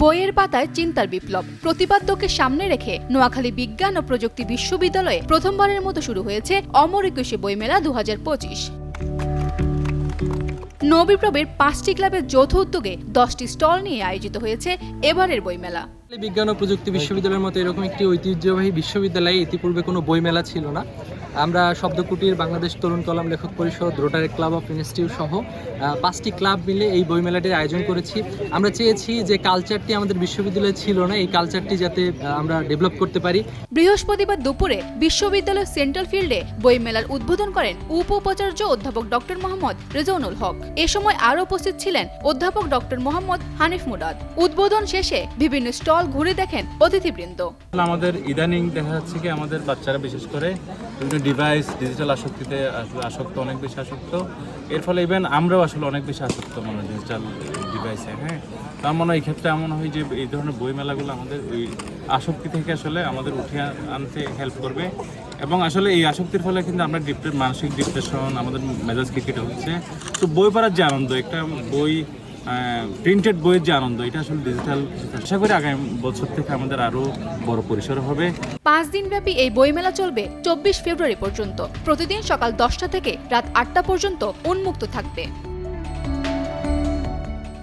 বইয়ের পাতায় চিন্তার বিপ্লব। প্রতিপাদ্যকে সামনে রেখে নোয়াখালী বিজ্ঞান ও প্রযুক্তি বিশ্ববিদ্যালয়ে প্রথমবারের মতো শুরু হয়েছে অমর একুশে বইমেলা দু হাজার পঁচিশ। নবীপ্রবের পাঁচটি ক্লাবের যৌথ উদ্যোগে দশটি স্টল নিয়ে আয়োজিত হয়েছে এবারের বইমেলা। বিজ্ঞান ও প্রযুক্তি বিশ্ববিদ্যালয়ের মতো এরকম একটি ঐতিহ্যবাহী বিশ্ববিদ্যালয়ে ইতিপূর্বে কোনো বইমেলা ছিল না। আমরা শব্দকুটির বাংলাদেশ তরুণ কলাম লেখক পরিষদ রোটারি ক্লাব অফ ইনস্টিটিউট সহ পাঁচটি ক্লাব মিলে এই বইমেলাটির আয়োজন করেছি। আমরা চেয়েছি যে কালচারটি আমাদের বিশ্ববিদ্যালয়ে ছিল না এই কালচারটি যাতে আমরা ডেভেলপ করতে পারি। বৃহস্পতিবার দুপুরে বিশ্ববিদ্যালয় সেন্ট্রাল ফিল্ডে বইমেলার উদ্বোধন করেন উপ উপাচার্য অধ্যাপক ডক্টর মোহাম্মদ রেজাউনুল হক। এ সময় আরও উপস্থিত ছিলেন অধ্যাপক ডক্টর মোহাম্মদ হানিফ মুরাদ। উদ্বোধন শেষে বিভিন্ন স্টল ঘুরে দেখেন অতিথিবৃন্দ। আমাদের ইদানিং দেখা যাচ্ছে কি আমাদের বাচ্চারা বিশেষ করে বিভিন্ন ডিভাইস ডিজিটাল আসক্তিতে আসক্ত, অনেক বেশি আসক্ত। এর ফলে ইভেন আমরাও আসলে অনেক বেশি আসক্ত মানে ডিজিটাল ডিভাইসে হ্যাঁ? তার মনে হয় এই ক্ষেত্রে এমন হয় যে এই ধরনের বই মেলাগুলো আমাদের ওই আসক্তি থেকে আসলে আমাদের উঠে আনতে হেল্প করবে। এবং আসলে এই আসক্তির ফলে কিন্তু আমরা ডিপ্রে মানসিক ডিপ্রেশন আমাদের মেজাজ ক্রিকেট হচ্ছে তো বই পড়ার যে আনন্দ, একটা বই প্রিন্টেড বইয়ের যে আনন্দ, এটা আসলে ডিজিটাল আশা করি আগামী বছর থেকে আমাদের আরও বড় পরিসরে হবে। পাঁচ দিনব্যাপী এই বইমেলা চলবে চব্বিশ ফেব্রুয়ারি পর্যন্ত। প্রতিদিন সকাল দশটা থেকে রাত আটটা পর্যন্ত উন্মুক্ত থাকবে।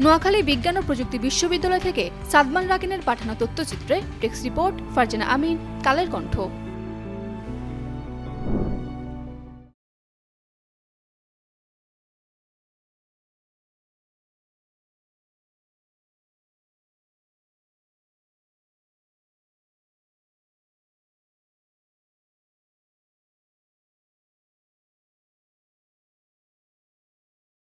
নোয়াখালী বিজ্ঞান ও প্রযুক্তি বিশ্ববিদ্যালয় থেকে সাদমান রাকিনের পাঠানো তথ্যচিত্রে টেক্সট রিপোর্ট ফারজানা আমিন, কালের কণ্ঠ।